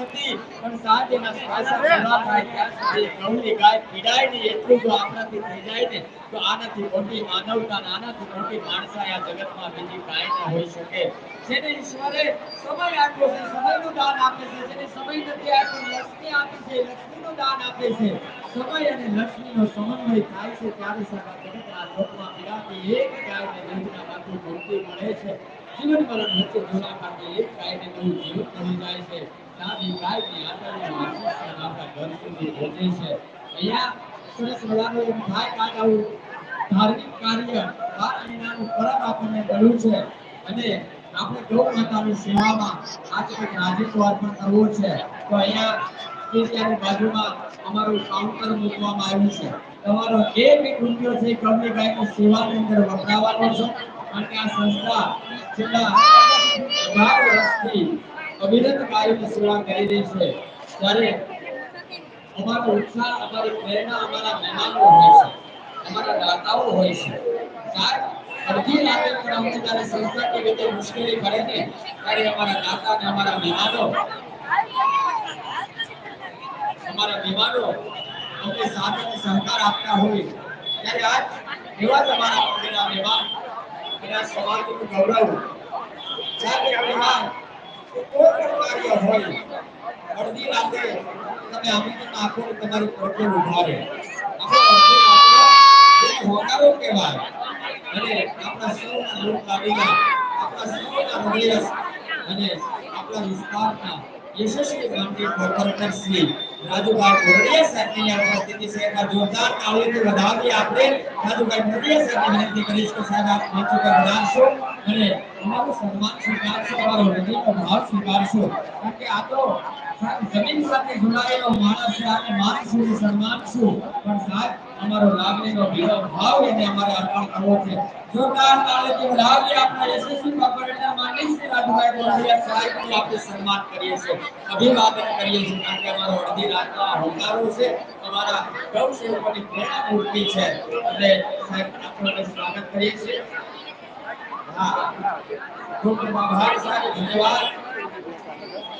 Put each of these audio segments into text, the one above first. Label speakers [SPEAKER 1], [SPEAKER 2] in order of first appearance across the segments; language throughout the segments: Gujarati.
[SPEAKER 1] નથી. પણ સાંજ એના શ્વાસા પૂરા થાય ત્યાં સુધી ગાય પીડાય નહીં, એટલું જો આપણાથી થઈ જાય ને. તો આનાથી મોટી માનવતા આનાથી મોટી માણસાઈ આ જગતમાં બીજી કાંઈ ન હોઈ શકે. જેને ઈશ્વરે સમય આપ્યો છે, સમયનું દાન આપે છે, જેને સમય નથી આપ્યો, લક્ષ્મી આપે છે, લક્ષ્મીનું દાન આપે છે. સમય અને લક્ષ્મીનો સમન્વય થાય છે ત્યારે સારા જગતના લોકમાં પીડાતી એક ગાયને દૂધનામાંથી મુક્તિ મળે છે. જીવન મરણ વચ્ચે જોડાતા એક ગાયને નવું જીવન મળી જાય છે. ત્યાંથી ગાયની આંતરનું આશીર્વાદ આપણા ઘર સુધી પહોંચે છે. અહીંયા સરસ મજાનું એમ થાય કાંઈક ધાર્મિક કાર્ય બાર મહિનાનું પરમ આપણને મળ્યું છે. અને આપણે ગૌ માતાની સેવામાં આજે કંઈક રાજીપો અર્પણ કરવો છે. તો અહીંયા સ્ટેશિયાની બાજુમાં અમારું કાઉન્ટર મૂકવામાં આવ્યું છે. તમારો એક એક રૂપિયો છે ગૌની ગાયની સેવાની અંદર વપરાવાનો છે. અને આ સંસ્થા છેલ્લા અવિરત ગાયોની સેવા કરી રહી છે. ત્યારે અમારો ઉત્સાહ, અમારી પ્રેરણા અમારા મહેમાનો હોય છે. અમારા દાતાઓ હોય છે. સાહેબ, અડધી રાતે પણ અમને જ્યારે સંસ્થાની રીતે મુશ્કેલી પડે ને ત્યારે અમારા દાતા ને અમારા મહેમાનો અમારા મહેમાનો અમને સાથે સહકાર આપતા હોય. ત્યારે આજ એવા તમારા મહેમાન, એના સમાજનું ગૌરવ જ્યારે આ મહેમાન કોઈ હોય, અડધી રાતે તમે આમંત્રણ આપો ને તમારી પોતે ઊભા રહે આપણે અડધી રાતે એક હોકારો કહેવાય, અને આપણા સૌના લોક લાગીના આપણા સૌના હૃદય અને આપણા વિસ્તારના યશસ્વી ગામની કોર્પોરેટર શ્રી રાજુભાઈ મોરડિયા આ ઉપસ્થિતિ છે એના જોરદાર તાળીઓથી વધાવી આપણે રાજુભાઈ મોરડિયા સાહેબને વિનંતી કરીશ કે સાહેબ આપ મંચ ઉપર પધારશો અને અમારું સન્માન સ્વીકારશો અમારો હૃદયનો ભાવ સ્વીકારશો કારણ કે આ તો જમીન સાથે જોડાયેલો માણસ છે. અને માન શું સન્માન શું પણ સાહેબ, અમારો લાગણીનો ભીનો ભાવ એને અમારે અર્પણ કરવો છે. જોરદાર તાળીઓથી વધાવી આપણા યશસ્વી કોર્પોરેટર માનનીય શ્રી રાજુભાઈ મોરડિયા સાહેબનું આપણે સન્માન કરીએ છીએ. અભિવાદન કરીએ છીએ, કારણ કે અમારો અડધી રાતના હોકારો છે. અમારા ગૌ સેવકોની પ્રેરણા મૂર્તિ છે. એટલે સાહેબ આપણે સ્વાગત કરીએ છીએ. હા. ખૂબ આભાર, સાહેબ. ધન્યવાદ.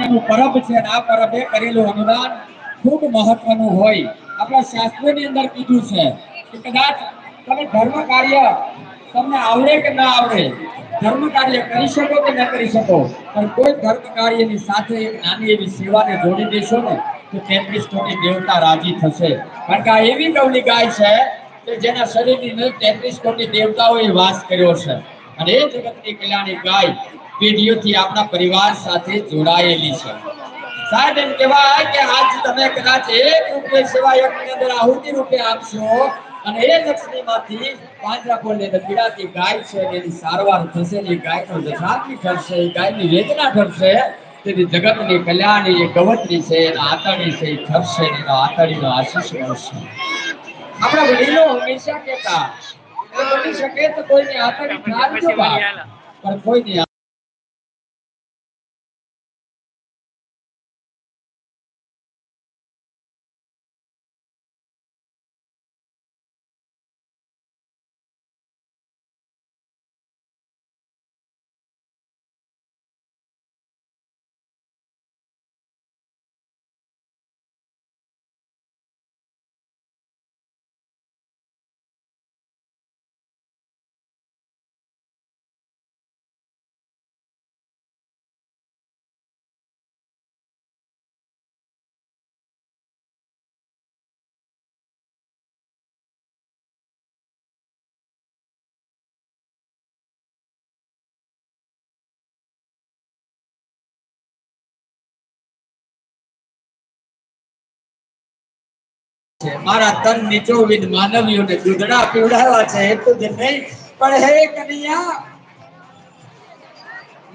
[SPEAKER 1] મહિનાનું પરબ છે અને આ પરબે કરેલું અનુદાન ખૂબ મહત્વનું હોય. આપણા શાસ્ત્રની અંદર કીધું છે કે કદાચ તમે ધર્મ કાર્ય તમને આવડે કે ના આવડે, ધર્મ કાર્ય કરી શકો કે ન કરી શકો, પણ કોઈ ધર્મ કાર્યની સાથે એક નાની એવી સેવાને જોડી દેશો ને, તો તેત્રીસ કોટી દેવતા રાજી થશે. કારણ કે આ એવી ગૌલી ગાય છે કે જેના શરીરની અંદર તેત્રીસ કોટી દેવતાઓએ વાસ કર્યો છે. અને એ જગતની કલ્યાણી ગાય પેઢીઓથી આપણા પરિવાર સાથે જોડાયેલી છે. સાહેબ, એમ કહેવાય કે આજ તમે કદાચ એક રૂપિયા સેવા અંદર આહુતિ રૂપે આપશો અને એ લક્ષ્મીમાંથી પાંજરાપોળ ને પીડાતી ગાય છે એની સારવાર થશે ને ગાયનો જસાથી ઠરશે ગાયની વેદના ઠરશે, તેથી જગતની કલ્યાણી એ ગવતની છે, એના આતરણી છે, એ ઠરશે એનો આતરણીનો આશીષ મળશે. આપણા વડીલો હંમેશા કહેતા બની શકે તો કોઈની આતરણી ઠારજો પણ કોઈની મારા તન નીચો વિદ માનવીઓને દૂધડા પીવડાવ્યા છે એટલું જ નહીં, પણ હે કનૈયા,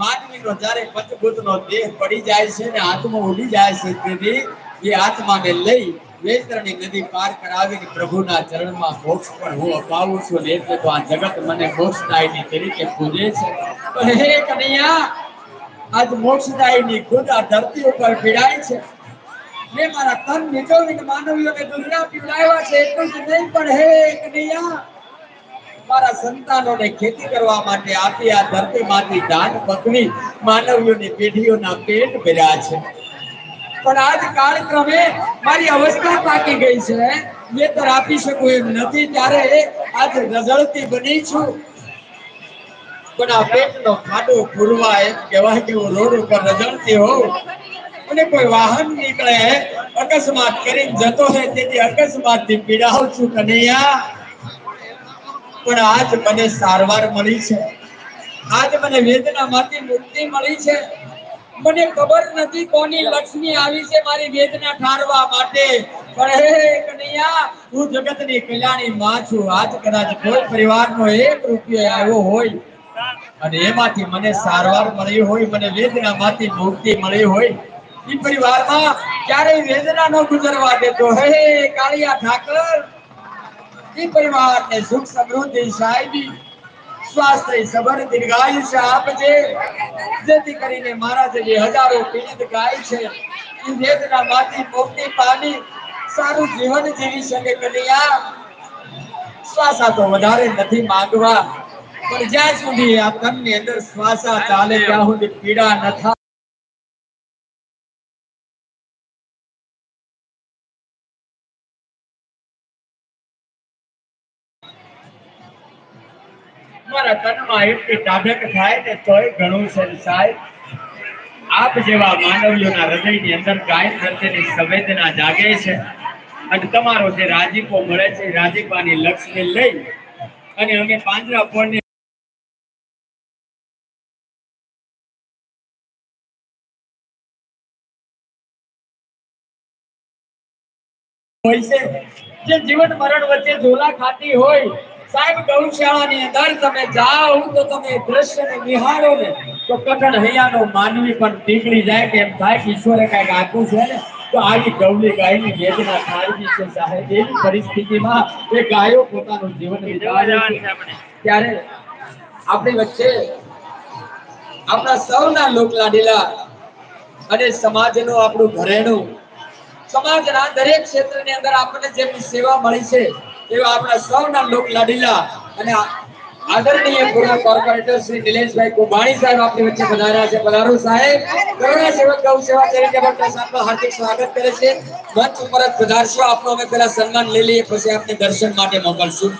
[SPEAKER 1] માનવીનો જ્યારે પંચભૂતનો દેહ પડી જાય છે ને આત્મા ઉડી જાય છે, તેથી એ આત્માને લઈ વેતરણી નદી પાર કરાવીને પ્રભુના ચરણમાં મોક્ષ પણ હું અપાવું છું ને એટલે તો આ જગત મને મોક્ષદાયની તરીકે પૂજે છે. પણ હે કનૈયા, આજ મોક્ષદાયની ખુદ આ ધરતી ઉપર પીડાય છે. મેં મારા તન નિજોવીને માનવીઓને દુનિયા પીવડાવ્યા છે એટલું જ નહીં પણ હે કનૈયા મારા સંતાનોને ખેતી કરવા માટે આપી આ ધરતીમાંથી દાન પકવી માનવીઓની પેઢીઓના પેટ ભર્યા છે પણ આજ કાળક્રમે મારી અવસ્થા પાકી ગઈ છે વેતર આપી શકું એમ નથી ત્યારે આજ રઝળતી બની છું પણ આ પેટનો ખાડો પૂરવા એમ કહેવાય કે હું રોડ ઉપર રઝળતી હોઉં અને કોઈ વાહન નીકળે, અકસ્માત કરીને જતો હોય તેથી અકસ્માતથી પીડાઉં છું કનૈયા. પણ આજ મને સારવાર મળી છે. આજ મને વેદનામાંથી મુક્તિ મળી છે. મને ખબર નથી કોની લક્ષ્મી આવી છે મારી વેદના ઠારવા માટે. પણ હે કનૈયા, હું જગતની કલ્યાણી માં છું. આજ કદાચ કોઈ પરિવારનો એક રૂપિયો આવ્યો હોય અને એમાંથી મને સારવાર મળી હોય, મને વેદનામાંથી મુક્તિ મળી હોય એ પરિવારમાં ક્યારેય વેદના ન ગુજરવા દેતો. હે કાળિયા ઠાકર. ઈ પરિવારને સુખ સમૃદ્ધિ સાહેબી. સ્વાસ્થ્ય સબર દીર્ઘાયુષ્ય આપજે. જેથી કરીને મારા જે હજારો પીડિત ગાય છે. એ વેદનામાંથી મુક્તિ પામી સારું જીવન જીવી શકે કન્યા. શ્વાસા તો વધારે નથી માંગવા. પણ જ્યાં સુધી આ તનની અંદર શ્વાસા ચાલે, ત્યાં સુધી પીડા ન થાય. સંવેદના જાગે છે અને તમારો જે રાજીપો મળે છે રાજીપાની લક્ષ્મી લઈ અને અમે પાંજરા ફોડને હોય છે. જે જીવન મરણ વચ્ચે ઝોલા ખાતી હોય સાહેબ ગૌશાળાની અંદર તમે જાઓ તો તમે દ્રશ્યને નિહાળો ને તો કટણ હૈયાનો માનવી પણ નીકળી જાય કે એમ થાય ઈશ્વરે કંઈક આપ્યું છે ને તો આવી ગૌલી ગાયની વેદના થાળવી છે સાહેબ. એવી પરિસ્થિતિમાં એ ગાયો પોતાનું જીવન વિતાવે છે. ત્યારે આપણી વચ્ચે આપણા સૌના લોક લાડીલા અને સમાજનું આપણું ઘરેણું સમાજના દરેક ક્ષેત્રની અંદર આપણને જેમની સેવા મળી છે એવા આપણા સૌના લોક લાડીલા અને આદરણીય પૂર્વ કોર્પોરેટર શ્રી નિલેશભાઈ કુંભાણી સાહેબ આપની વચ્ચે પધાર્યા છે. પધારો સાહેબ. કરુણા સેવક ગૌ સેવા ડોક્ટર સાહેબનું હાર્દિક સ્વાગત કરે છે. મંચ ઉપર જ પધારશો. આપનો અમે પેલા સન્માન લઈ લઈએ. પછી આપને દર્શન માટે મોકલશું.